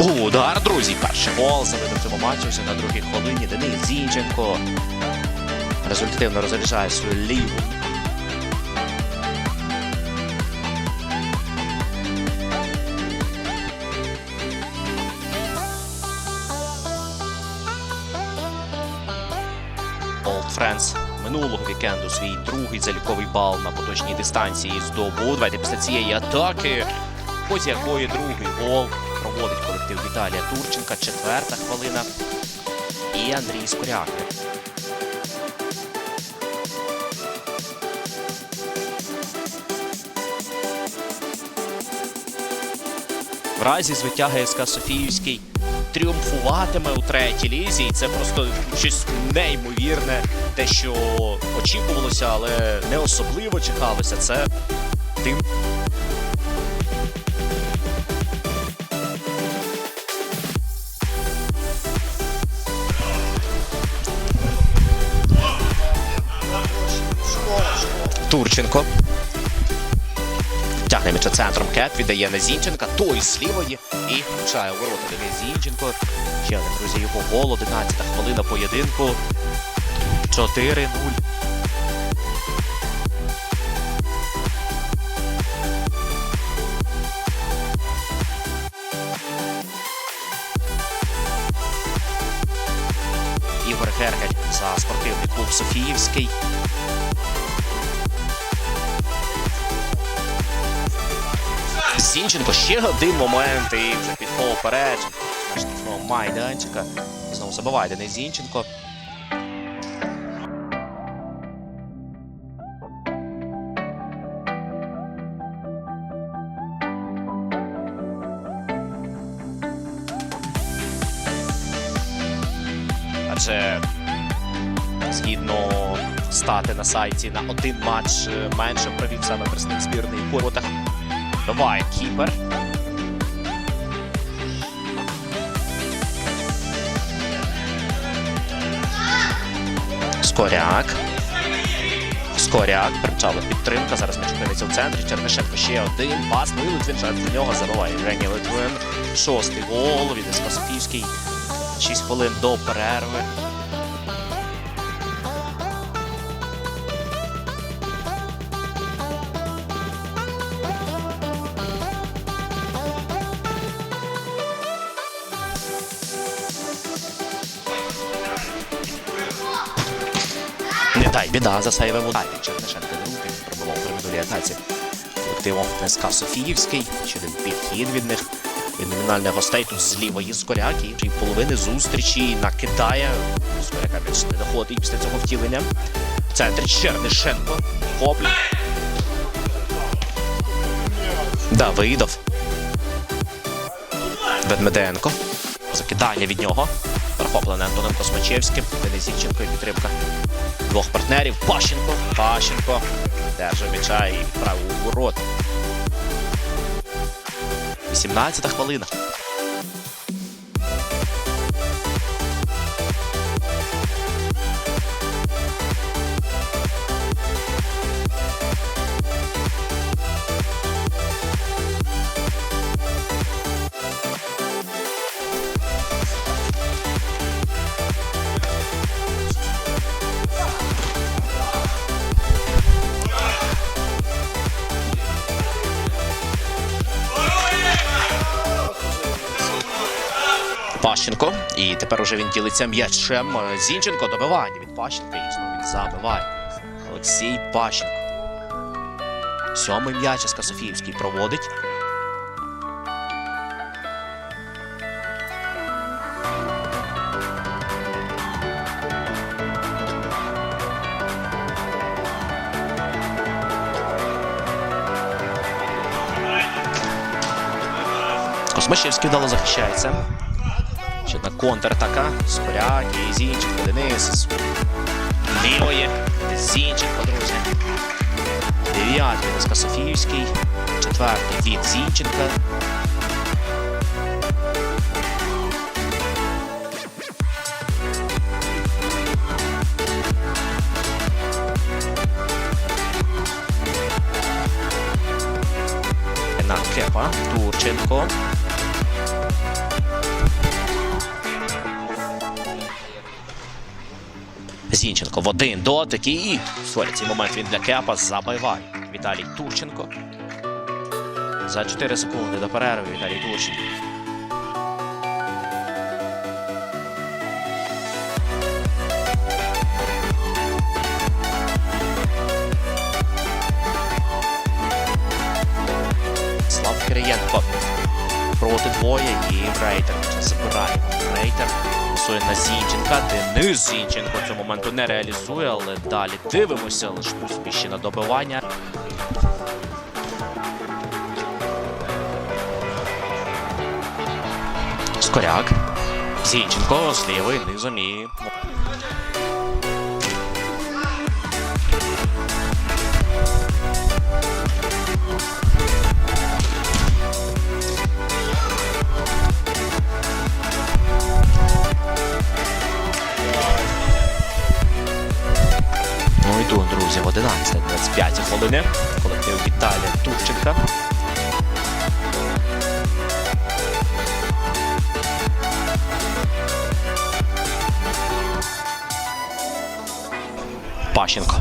Удар, друзі. Перший гол забив в цьому матчі на другій хвилині. Денис Зінченко результативно розряджає свою ліву. Old Friends минулого вікенду свій другий заліковий бал на поточній дистанції здобув. Давайте після цієї атаки, після якої другий гол проводить колектив Віталія Турченка. Четверта хвилина. І Андрій Скоряк. В разі звиття ГСК Софіївський тріумфуватиме у третій лізі. І це просто щось неймовірне, те, що очікувалося, але не особливо чекалося. Це тим. Турченко. Тягне м'яча центром кет, віддає на Зінченка, той з лівої і влучає у ворота Денис Зінченко. Ще один, друзі, його гол, 11 хвилина поєдинку. 4-0. Ігор Гергель за спортивний клуб Софіївський. Зінченко ще один момент і вже підкол вперед. Штрафного майданчика. Знову забиває Денис Зінченко. Адже згідно стати на сайті на один матч е, менше провів саме представник збірної у воротах. Давай, кіпер. Скоряк. Скоряк. Примчала підтримка. Зараз м'яч опиниться в центрі. Чернишенко ще один. Пас. Ну і Литвин для нього забиває Євгеній Литвин. Шостий гол від Софійський. 6 хвилин до перерви. Дай біда за сейвем ударі. Чернишенко другий пробував при минулій атаці. Колективом НСК Софіївський. Ще підхід від них. Від номінальних гостей тут з лівої Скоряк. І половини зустрічі накидає. Скоряка більше не доходить після цього втілення. В центрі Чернишенко. Хоплю. Давидов. Ведмеденко. Закидання від нього. Перехоплене Антоном Космачевським. Денис Зінченко і підтримка двох партнерів. Пащенко. Пащенко. Держав м'яча і правий у ворот. 18 хвилина. Пащенко. І тепер уже він ділиться м'ячем. Зінченко добивання від Пащенка. І знову він забиває. Олексій Пащенко. Сьомий м'яч СК Софіївський проводить. Космачевський вдало захищається. Одна контратака. Скоряк і Зінченко. Денис. з Лівої. Зінченко, друзі. Дев'ятий Деска Софіївський. Четвертий від Зінченка. На. Турченко. Зінченко в один дотик і сорі, цей момент він для Кепа забиває. Віталій Турченко. За 4 секунди до перерви Віталій Турченко. Слав Кириєнко проти двоє і Рейтер забирає. Рейтер пасує на Зінченка. Денис Зінченко цього моменту не реалізує, але далі дивимося лише успіші на добивання. Скоряк. Зінченко з лівої низом і друзі, в 11-25 хвилини. Колектив Віталія Турченка. Пащенко.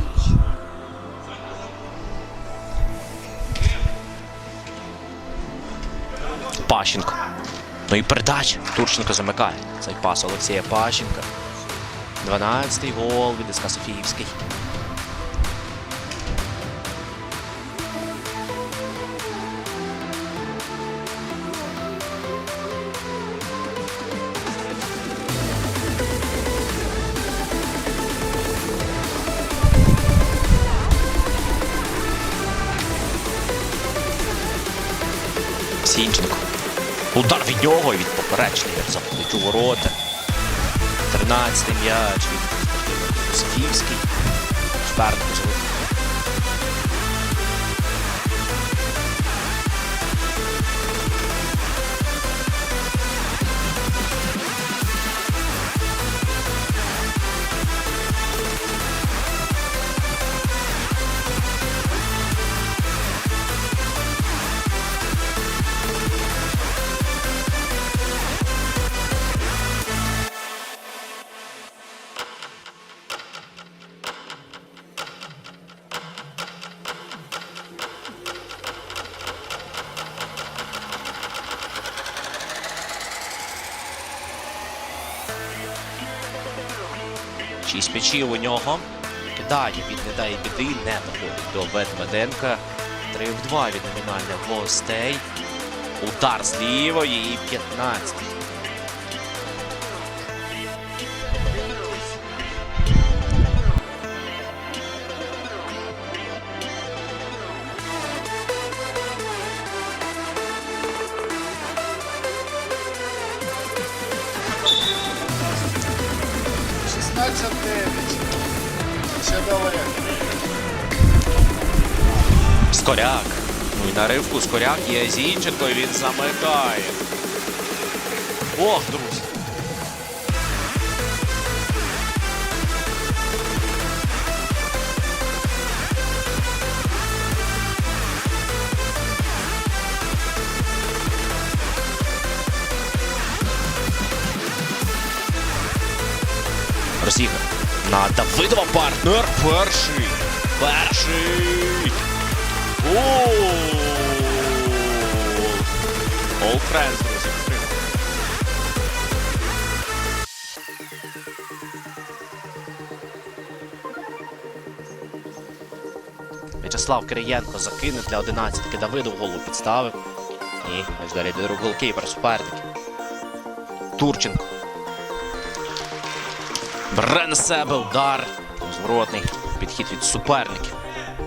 Пащенко. Ну і передача. Турченко замикає. Цей пас Олексія Пащенка. 12-й гол від СК Софіївський. Сінченко. Удар від нього і від поперечника заходить у ворота. 13-й м'яч від Софіївський. Шперник вже Шість м'ячів у нього. Кидає від не біди, не доходить до Ведмеденка. 3 в 2 від номінальних гостей. Удар з лівої і 15. Скоряк. Ну і на ривку Скоряк є Зінченко і він замикає. Ох, друзі. Росіга. На Давидова партнер перший. Перший. All friends, друзі. В'ячеслав Кириєнко закине для 11-ки Давидов голову підставив. І ось далі до рук голкіпер суперників. Турченко. Бере на себе удар. Зворотний підхід від суперників.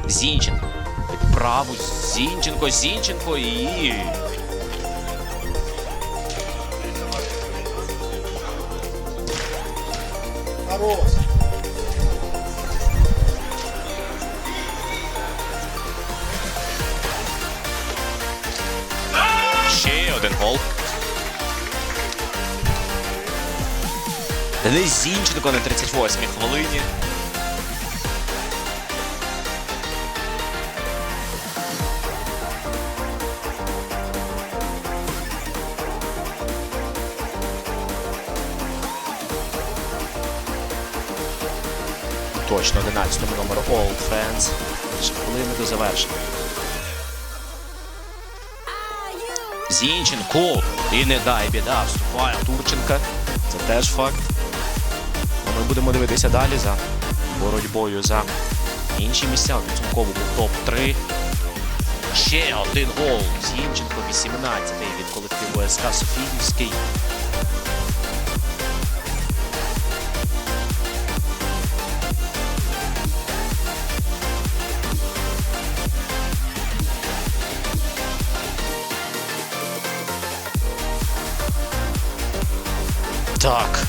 Зінченко. Під праву. Зінченко, Зінченко і. Хорош. Денис Зінченко на 38-й хвилині. точно 11-му номеру Old Friends. Лише хвилини до завершення. Зінченко. І не дай біда, вступає Турченка. Це теж факт. Ми будемо дивитися далі за боротьбою за інші місця у підсумковому топ-3. Ще один гол. Зінченко, 18-й від колективу СК Софіївський. Так,